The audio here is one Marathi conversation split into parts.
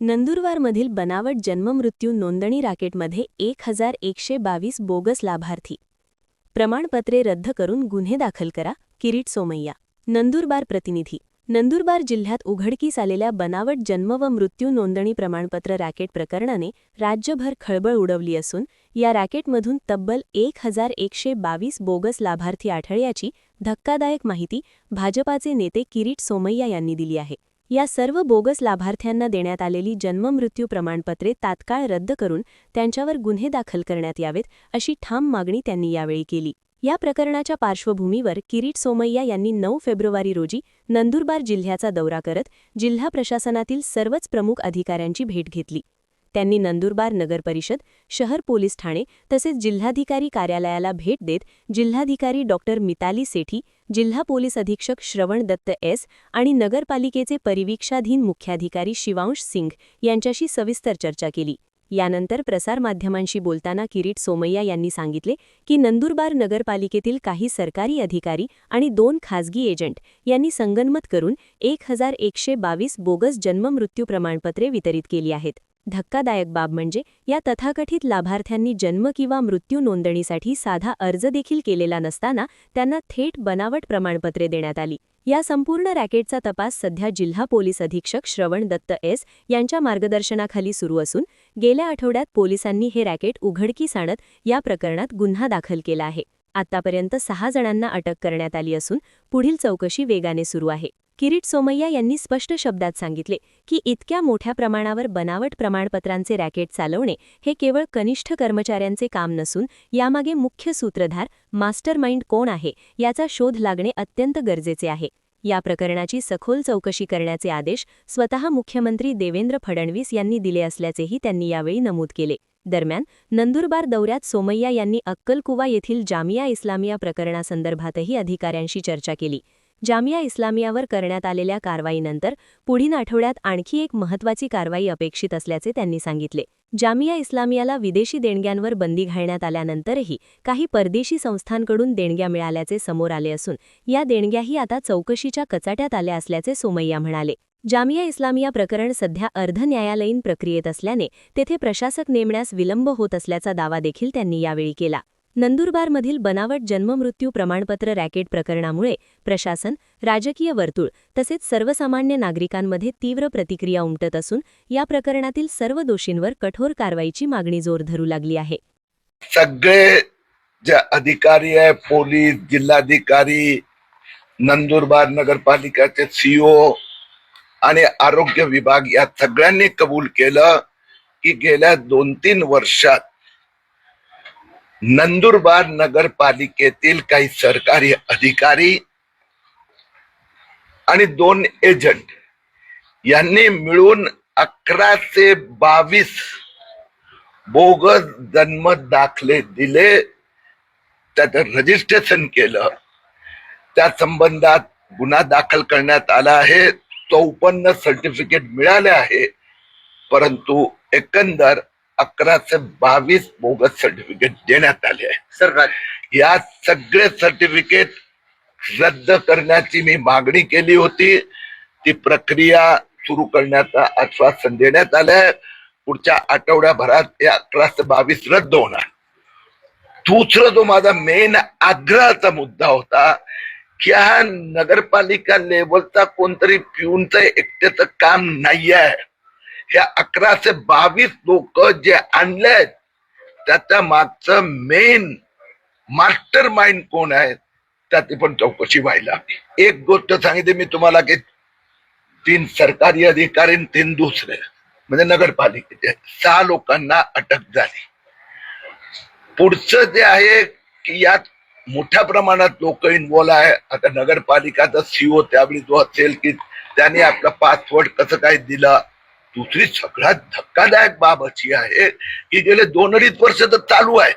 नंदुरबारमधील बनावट जन्ममृत्यू नोंदणी राकेटमध्ये एक हजार एकशे बावीस बोगस लाभार्थी. प्रमाणपत्रे रद्द करून गुन्हे दाखल करा किरीट सोमय्या. नंदुरबार प्रतिनिधी. नंदुरबार जिल्ह्यात उघडकीस आलेल्या बनावट जन्म व मृत्यू नोंदणी प्रमाणपत्र रॅकेट प्रकरणाने राज्यभर खळबळ उडवली असून या रॅकेटमधून तब्बल एक हजार एकशे बावीस बोगस लाभार्थी आढळल्याची धक्कादायक माहिती भाजपाचे नेते किरीट सोमय्या यांनी दिली आहे. या सर्व बोगस लाभार्थ्यांना देण्यात आलेली जन्ममृत्यू प्रमाणपत्रे तात्काळ रद्द करून त्यांच्यावर गुन्हे दाखल करण्यात यावेत अशी ठाम मागणी त्यांनी यावेळी केली. या प्रकरणाच्या पार्श्वभूमीवर किरीट सोमय्या यांनी नऊ फेब्रुवारी रोजी नंदुरबार जिल्ह्याचा दौरा करत जिल्हा प्रशासनातील सर्वच प्रमुख अधिकाऱ्यांची भेट घेतली. त्यांनी नंदुरबार नगरपरिषद शहर पोलीस ठाणे तसेच जिल्हाधिकारी कार्यालयाला भेट देत जिल्हाधिकारी डॉक्टर मिताली सेठी जिल्हा पोलीस अधीक्षक श्रवण दत्त एस आणि नगरपालिकेचे परिवीक्षाधीन मुख्याधिकारी शिवांश सिंग यांच्याशी सविस्तर चर्चा केली. यानंतर प्रसारमाध्यमांशी बोलताना किरीट सोमय्या यांनी सांगितले की नंदुरबार नगरपालिकेतील काही सरकारी अधिकारी आणि दोन खासगी एजंट यांनी संगनमत करून एक हजार एकशे बावीस बोगस जन्ममृत्यू प्रमाणपत्रे वितरित केली आहेत. धक्कादायक बाब म्हणजे या तथाकथित लाभार्थ्यांनी जन्म किंवा मृत्यू नोंदणीसाठी साधा अर्ज देखील केलेला नसताना त्यांना थेट बनावट प्रमाणपत्रे देण्यात आली. या संपूर्ण रॅकेटचा तपास सध्या जिल्हा पोलीस अधीक्षक श्रवण दत्त एस यांच्या मार्गदर्शनाखाली सुरू असून गेल्या आठवड्यात पोलिसांनी हे रॅकेट उघडकीस आणत या प्रकरणात गुन्हा दाखल केला आहे. आतापर्यंत सहा जणांना अटक करण्यात आली असून पुढील चौकशी वेगाने सुरू आहे. किरीट सोमय्या यांनी स्पष्ट शब्दात सांगितले की इतक्या मोठ्या प्रमाणावर बनावट प्रमाणपत्रांचे रॅकेट चालवणे हे केवळ कनिष्ठ कर्मचाऱ्यांचे काम नसून यामागे मुख्य सूत्रधार मास्टरमाइंड कोण आहे याचा शोध लागणे अत्यंत गरजेचे आहे. या प्रकरणाची सखोल चौकशी करण्याचे आदेश स्वतः मुख्यमंत्री देवेंद्र फडणवीस यांनी दिले असल्याचेही त्यांनी यावेळी नमूद केले. दरम्यान नंदुरबार दौऱ्यात सोमय्या यांनी अक्कलकुवा येथील जामिया इस्लामिया प्रकरणासंदर्भातही अधिकाऱ्यांशी चर्चा केली. जामिया इस्लामियावर करण्यात आलेल्या कारवाईनंतर पुढील आठवड्यात आणखी एक महत्त्वाची कारवाई अपेक्षित असल्याचे त्यांनी सांगितले. जामिया इस्लामियाला विदेशी देणग्यांवर बंदी घालण्यात आल्यानंतरही काही परदेशी संस्थांकडून देणग्या मिळाल्याचे समोर आले असून या देणग्याही आता चौकशीच्या कचाट्यात आल्या असल्याचे सोमय्या म्हणाले. जामिया इस्लामिया प्रकरण सध्या अर्ध न्यायालयीन प्रक्रियेत असल्याने तेथे प्रशासक नेमण्यास विलंब होत असल्याचा दावा देखील त्यांनी यावेळी केला. नंदुरबारमधील बनावट जन्ममृत्यू प्रमाणपत्र रॅकेट प्रकरणामुळे प्रशासन राजकीय वर्तुळ तसेच सर्वसामान्य नागरिकांमध्ये तीव्र प्रतिक्रिया उमटत असून या प्रकरणातील सर्व दोषींवर कठोर कारवाईची मागणी जोर धरू लागली आहे. सगळे जे अधिकारी आहे पोलीस जिल्हाधिकारी नंदुरबार नगरपालिकाचे सीओ आणि आरोग्य विभाग या सगळ्यांनी कबूल केलं की गेल्या दोन तीन वर्षात नंदुरबार नगरपालिकेतील काही सरकारी अधिकारी आणि दोन एजंट यांनी मिळून अकराशे बावीस बोगस जन्म दाखले दिले. त्याचं रजिस्ट्रेशन केलं. त्या संबंधात गुन्हा दाखल करण्यात आला आहे. चौपन्न सर्टिफिकेट मिळाले आहे. परंतु एकंदर अकराशे बावीस बोगस सर्टिफिकेट देण्यात आले आहे. सर या सगळे सर्टिफिकेट रद्द करण्याची मी मागणी केली होती. ती प्रक्रिया सुरू करण्याचं आश्वासन देण्यात आलंय पुढच्या आठवड्याभरात हे अकराशे बावीस रद्द होणार. दुसरं जो माझा मेन आग्रहाचा मुद्दा होता की हा नगरपालिका लेवलचा कोणतरी पिऊनचं एकट्याचं काम नाही आहे ह्या अकराशे बावीस लोक जे आणलेत त्याच्या मागचं मेन मास्टर माइंड कोण आहे त्याची पण चौकशी व्हायला एक गोष्ट सांगितली मी तुम्हाला की तीन सरकारी अधिकारी तीन दुसरे म्हणजे नगरपालिकेचे सहा लोकांना अटक झाली. पुढचं जे आहे की यात मोठ्या प्रमाणात लोक इन्व्हॉल्व आहे. आता नगरपालिकाचा सीओ त्यावेळी जो असेल की त्याने आपला पासवर्ड कसं काय दिला दुसरी सगळ्यात धक्कादायक बाब अशी आहे की गेले दोन अडीच वर्ष तर चालू आहे.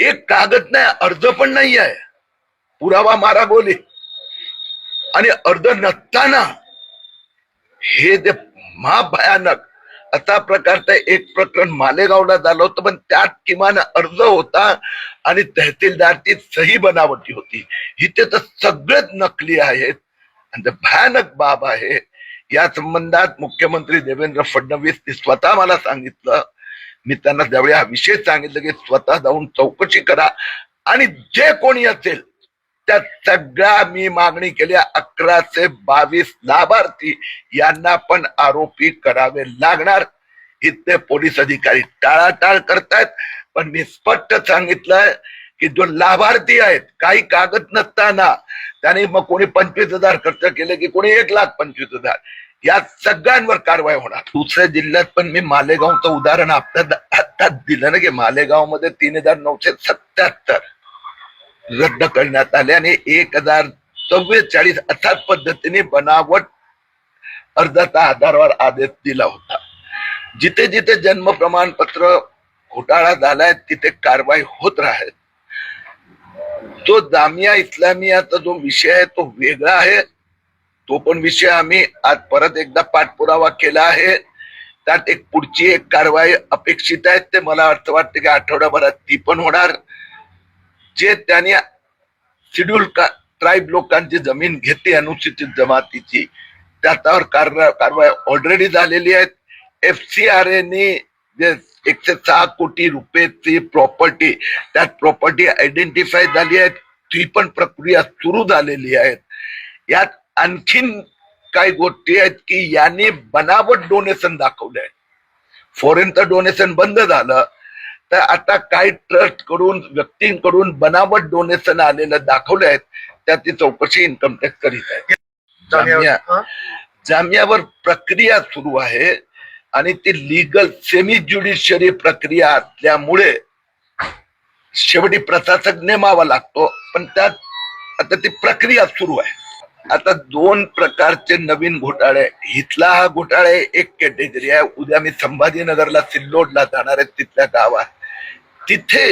एक कागद नाही अर्ज पण नाही आहे. पुरावा मारा बोले आणि अर्ज नसताना हे जे महाभयानक असा प्रकारचं एक प्रकरण मालेगावला झालं होतं पण त्यात किमान अर्ज होता आणि तहसीलदारची सही बनावटी होती. इथे तर सगळेच नकली आहेत. आणि ते भयानक बाब आहे या संबंधात मुख्यमंत्री देवेंद्र फडणवीस स्वतः मला सांगितलं. मी त्यांना त्यावेळी हा विषय सांगितलं की स्वतः जाऊन चौकशी करा. आणि जे कोणी असेल त्या सगळ्या मी मागणी केली अकराशे बावीस लाभार्थी यांना पण आरोपी करावे लागणार. इथले पोलीस अधिकारी टाळाटाळ करतायत. पण मी स्पष्ट सांगितलंय की जो लाभार्थी आहेत काही कागद नसताना त्याने मग कोणी पंचवीस हजार खर्च केले की कोणी एक लाख पंचवीस हजार. या सगळ्यांवर कारवाई होणार. दुसऱ्या जिल्ह्यात पण मी मालेगावचं उदाहरण आपल्या आत्ताच दिलं ना की मालेगावमध्ये तीन हजार नऊशे सत्याहत्तर रद्द करण्यात आले आणि एक हजार चव्वेचाळीस अशाच पद्धतीने बनावट अर्जाचा आधारावर आदेश दिला होता. जिथे जिथे जन्म प्रमाणपत्र घोटाळा झालाय तिथे कारवाई होत राहत जो जामिया इस्लामियाचा जो विषय आहे तो वेगळा आहे. तो पण विषय आम्ही आज परत एकदा पाठपुरावा केला आहे. त्यात एक पुढची एक कारवाई अपेक्षित आहे. ते मला अर्थ वाटते की आठवड्याभरात ती पण होणार. जे त्यांनी शेड्यूल ट्राईब लोकांची जमीन घेते अनुसूचित जमातीची त्याच्यावर कार- कारवाई ऑलरेडी झालेली आहे. एफ सी आर एनी जे एकशे सहा कोटी रुपयेची प्रॉपर्टी त्यात प्रॉपर्टी आयडेंटिफाय झाली आहे ती पण प्रक्रिया सुरू झालेली आहे यात आणखीन काही गोष्टी आहेत की यांनी बनावट डोनेशन दाखवले आहे फॉरेनचं डोनेशन बंद झालं तर आता काही ट्रस्टकडून व्यक्तींकडून बनावट डोनेशन आलेलं दाखवले आहेत त्याची चौकशी इन्कम टॅक्स करीत आहे जामिया. जामियावर प्रक्रिया सुरू आहे. आणि ती लिगल सेमी ज्युडिशियरी प्रक्रिया असल्यामुळे शेवटी प्रशासक नेमावा लागतो. पण त्यात आता ती प्रक्रिया सुरू आहे. आता दोन प्रकारचे नवीन घोटाळे. हिथला हा घोटाळे एक कॅटेगरी आहे. उद्या मी संभाजीनगरला सिल्लोडला जाणार आहे. तिथल्या गावात. तिथे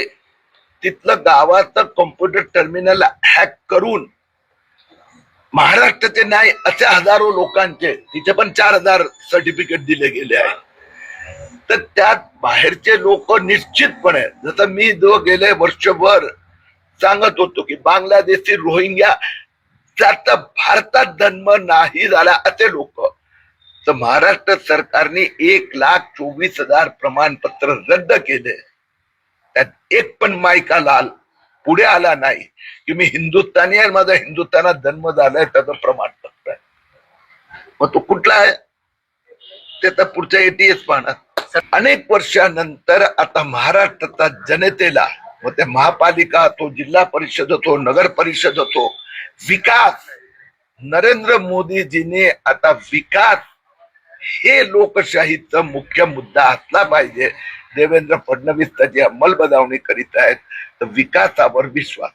तिथलं गावाचं कॉम्प्युटर टर्मिनल हॅक करून महाराष्ट्राचे न्याय असे हजारो लोकांचे तिथे पण चार हजार सर्टिफिकेट दिले गेले आहे तर त्यात बाहेरचे लोक निश्चितपणे जसं मी जो गेले वर्षभर सांगत होतो की बांगलादेशी रोहिंग्या त्याचा भारतात जन्म नाही झाला असे लोक. तर महाराष्ट्र सरकारने एक लाख चोवीस हजार प्रमाणपत्र रद्द केले. त्यात एक पण मायका लाल पुढे आला नाही. की मी हिंदुस्थानी आहे माझा हिंदुस्थानात जन्म झालाय त्याचं प्रमाणपत्र आहे. मग तो कुठला आहे? ते तर पुढच्या एटीएस पाहणार. अनेक वर्षानंतर आता महाराष्ट्राच्या जनतेला मग ते महापालिका असो जिल्हा परिषद असो नगर परिषद असो विकास. नरेंद्र मोदीजीने आता विकास हे लोकशाहीचा मुख्य मुद्दा असला पाहिजे. देवेंद्र फडणवीस त्याची अंमलबजावणी करीत आहेत तर विकासावर विश्वास